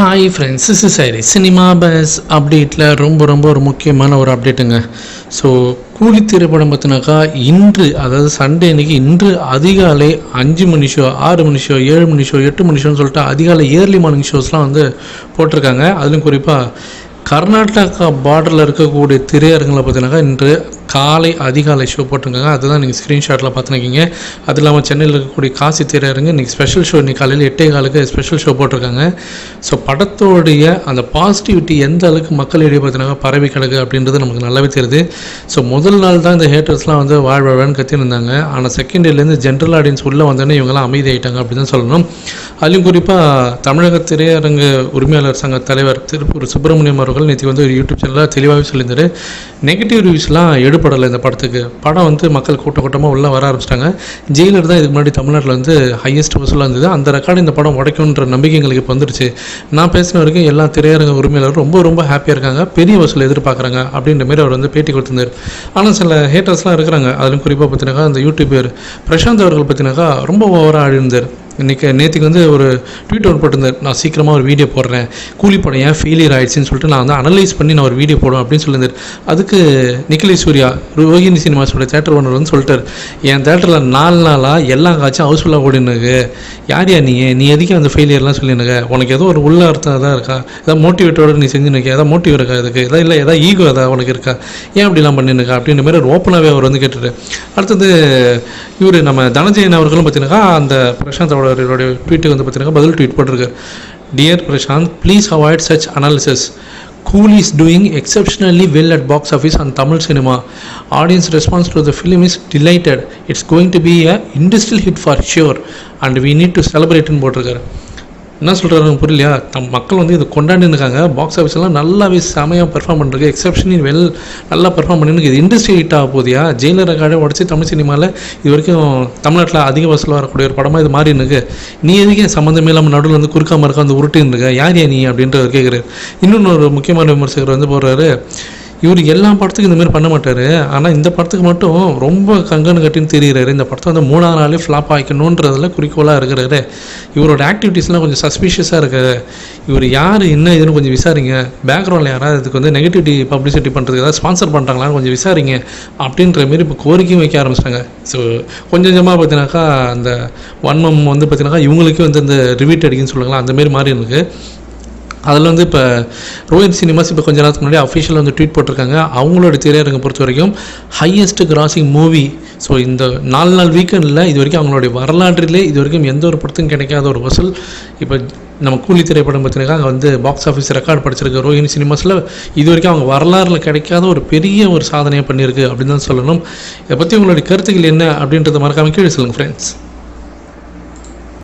Hi friends இஸ் சரி cinema buzz அப்டேட்டில் ரொம்ப ரொம்ப ஒரு முக்கியமான ஒரு அப்டேட்டுங்க ஸோ கூலி திரைப்படம் பார்த்தினாக்கா இன்று அதாவது சண்டே அன்னைக்கு இன்று அதிகாலை அஞ்சு மணி ஷோ ஆறு மணி ஷோ ஏழு மணி ஷோ எட்டு மணி ஷோன்னு சொல்லிட்டு அதிகாலை ஏர்லி மார்னிங் ஷோஸ்லாம் வந்து போட்டிருக்காங்க. அதுலேயும் குறிப்பாக கர்நாடகா பார்டரில் இருக்கக்கூடிய திரையரங்களை பார்த்தீங்கன்னாக்கா இன்று காலை அதிகாலை ஷோ போட்டிருக்காங்க. அதுதான் நீங்கள் ஸ்க்ரீன்ஷாட்டில் பார்த்துருக்கீங்க. அது இல்லாமல் சென்னையில் இருக்கக்கூடிய காசி திரையரங்கு இன்றைக்கி ஸ்பெஷல் ஷோ இன்றைக்கி காலையில் எட்டே காலுக்கு ஸ்பெஷல் ஷோ போட்டிருக்காங்க. ஸோ படத்தோடைய அந்த பாசிட்டிவிட்டி எந்த அளவுக்கு மக்களிடையே பார்த்தீங்கன்னா பரவி கிடக்கு அப்படின்றது நமக்கு நல்லாவே தெரியுது. ஸோ முதல் நாள் தான் இந்த ஹேட்டர்ஸ்லாம் வந்து வாழ்வாழ்வான்னு கத்திருந்தாங்க ஆனால் செகண்ட் டேலேருந்து ஜென்ரல் ஆடியன்ஸ் உள்ளே வந்தோடனே இவங்கெல்லாம் அமைதியாயிட்டாங்க அப்படி தான் சொல்லணும். அதுலேயும் குறிப்பாக தமிழக திரையரங்கு உரிமையாளர் சங்க தலைவர் திருப்பூர் சுப்பிரமணியம் அவர்கள் நேற்று வந்து ஒரு யூடியூப் சேனலில் தெளிவாகவே சொல்லியிருந்தார். நெகட்டிவ் ரிவ்யூஸ்லாம் எடுபடலை இந்த படத்துக்கு. படம் வந்து மக்கள் கூட்ட கூட்டமாக உள்ளே வர ஆரம்பிச்சிட்டாங்க. ஜெயிலர் தான் இதுக்கு முன்னாடி தமிழ்நாட்டில் வந்து ஹையஸ்ட் வசூலாக இருந்தது. அந்த ரெக்கார்டு இந்த படம் உடைக்கும்ன்ற நம்பிக்கை எங்களுக்கு இப்போ வந்துருச்சு. நான் பேசின வரைக்கும் எல்லா திரையரங்க உரிமையாளரும் ரொம்ப ரொம்ப ஹாப்பியாக இருக்காங்க. பெரிய வசூல் எதிர்பார்க்குறாங்க அப்படின்ற மாதிரி அவர் வந்து பேட்டி கொடுத்திருந்தார். ஆனால் சில ஹேட்டர்ஸ்லாம் இருக்கிறாங்க. அதிலும் குறிப்பாக பார்த்தினாக்கா அந்த யூடியூபர் பிரசாந்த் அவர்கள் பார்த்தினாக்கா ரொம்ப ஓவராக ஆடி இருந்தார் இன்றைக்கி நேற்றுக்கு வந்து ஒரு ட்வீட் ஒன்று போட்டிருந்தார். நான் சீக்கிரமாக ஒரு வீடியோ போடுறேன். கூலி படம் ஏன் ஃபெயிலியர் ஆயிடுச்சுன்னு சொல்லிட்டு நான் வந்து அனலைஸ் பண்ணி நான் ஒரு வீடியோ போடுவேன் அப்படின்னு சொல்லியிருந்தார். அதுக்கு நிக்கிலி சூர்யா ரோஹினி சினிமாஸோட தேட்டர் ஓனர் வந்து சொல்லிட்டார். என் தேட்டரில் நாலு நாளாக எல்லா காட்சும் ஹவுஸ்ஃபுல்லாக ஓடினுக்கு யார் யா நீ? நீ எதுக்கே அந்த ஃபெயிலியர்லாம் சொல்லினுங்க உனக்கு ஏதோ ஒரு உள்ள அர்த்தம் தான் இருக்கா? ஏதாவது மோட்டிவேட்டோட நீ செஞ்சுனுக்க ஏதாவது மோட்டிவ் இருக்கா இதுக்கு? ஏதாவது இல்லை ஏதாவது ஈகோ ஏதாவது உனக்கு இருக்கா? ஏன் அப்படிலாம் பண்ணினுக்கா? அப்படின்ற மாதிரி ஒரு ஓப்பனாகவே அவர் வந்து கேட்டுட்டு அடுத்தது இவர் நம்ம தனஞ்சயன் அவர்களும் பார்த்தீங்கன்னா அந்த பிரசாந்தோட அவர்களுடைய ட்வீட்டுக்கு வந்து பார்த்தீங்கன்னா பதில் ட்வீட் போட்டிருக்காரு dear Prashanth please avoid such analysis cool is doing exceptionally well at box office and Tamil cinema audience response to the film is delighted it's going to be a industrial hit for sure and we need to செலிப்ரேட்னு போட்டிருக்காரு என்ன சொல்கிறாரு புரியலையா? தம் மக்கள் வந்து இது இருக்காங்க. Box ஆஃபீஸ்லாம் நல்லாவே செமையாக பெர்ஃபார்ம் பண்ணுறது எக்ஸப்ஷனி வெல் நல்லா பெர்ஃபார்ம் பண்ணிருக்கு. இது இண்டஸ்ட்ரி ஹிட் ஆக போதியா ஜெயிலர் ரெக்கார்டை உடச்சி தமிழ் சினிமாவில் இது வரைக்கும் தமிழ்நாட்டில் அதிக வசூல் வரக்கூடிய ஒரு படமாக இது மாறி இருக்கு. நீ எதுக்கே சம்மந்தமே இல்லாமல் நடுவில் வந்து குறுக்காமல் இருக்க அந்த உருட்டின்னு இருக்க? யார் யா நீ அப்படின்றவர் கேட்குறாரு இன்னொன்று ஒரு முக்கியமான விமர்சகர் வந்து போடுறாரு இவர் எல்லா படத்துக்கும் இந்த மாதிரி பண்ண மாட்டார். ஆனால் இந்த படத்துக்கு மட்டும் ரொம்ப கங்கன் கட்டின்னு தெரிகிறாரு இந்த படத்தை வந்து மூணாவது நாளே ஃப்ளாப் ஆகிக்கணுன்றதில் குறிக்கோளாக இருக்கிறாரு. இவரோட ஆக்டிவிட்டீஸ்லாம் கொஞ்சம் சஸ்பீஷியஸாக இருக்காரு. இவர் யார் என்ன இதுன்னு கொஞ்சம் விசாரிங்க. பேக்ரவுண்டில் யாராவது இதுக்கு வந்து நெகட்டிவிட்டி பப்ளிசிட்டி பண்ணுறதுக்கு ஏதாவது ஸ்பான்சர் பண்ணுறாங்களான்னு கொஞ்சம் விசாரிங்க. அப்படின்ற மாரி இப்போ கோரிக்கையும் வைக்க ஆரம்பிச்சிட்டாங்க. ஸோ கொஞ்சம் கொஞ்சமாக பார்த்தீங்கன்னாக்கா அந்த வன்மம் வந்து பார்த்தீங்கன்னாக்கா இவங்களுக்கே வந்து இந்த ரிவீட் அடிக்குன்னு சொல்லுங்களா அந்த மாதிரி மாறி இருக்குது அதில் வந்து இப்போ ரோஹித் சினிமாஸ் இப்போ கொஞ்ச நேரத்துக்கு முன்னாடி அஃபிஷியல் வந்து ட்வீட் போட்டிருக்காங்க. அவங்களோட திரையரங்கை பொறுத்த வரைக்கும் ஹையஸ்ட் கிராசிங் மூவி ஸோ இந்த நாலு நாள் வீக்கெண்டில் இது வரைக்கும் அவங்களுடைய வரலாற்றிலே இது வரைக்கும் எந்த ஒரு படத்தும் கிடைக்காத ஒரு வசூல். இப்போ நம்ம கூலி திரைப்படம் பார்த்தீங்கன்னா அங்கே வந்து பாக்ஸ் ஆஃபீஸ் ரெக்கார்ட் படிச்சிருக்கு ரோஹினி சினிமாஸில் இது வரைக்கும் அவங்க வரலாறில் கிடைக்காத ஒரு பெரிய ஒரு சாதனையாக பண்ணியிருக்கு அப்படின்னு தான் சொல்லணும். இதை பற்றி உங்களுடைய கருத்துக்கள் என்ன அப்படின்றத மறக்காமல் கீழே சொல்லுங்கள் ஃப்ரெண்ட்ஸ்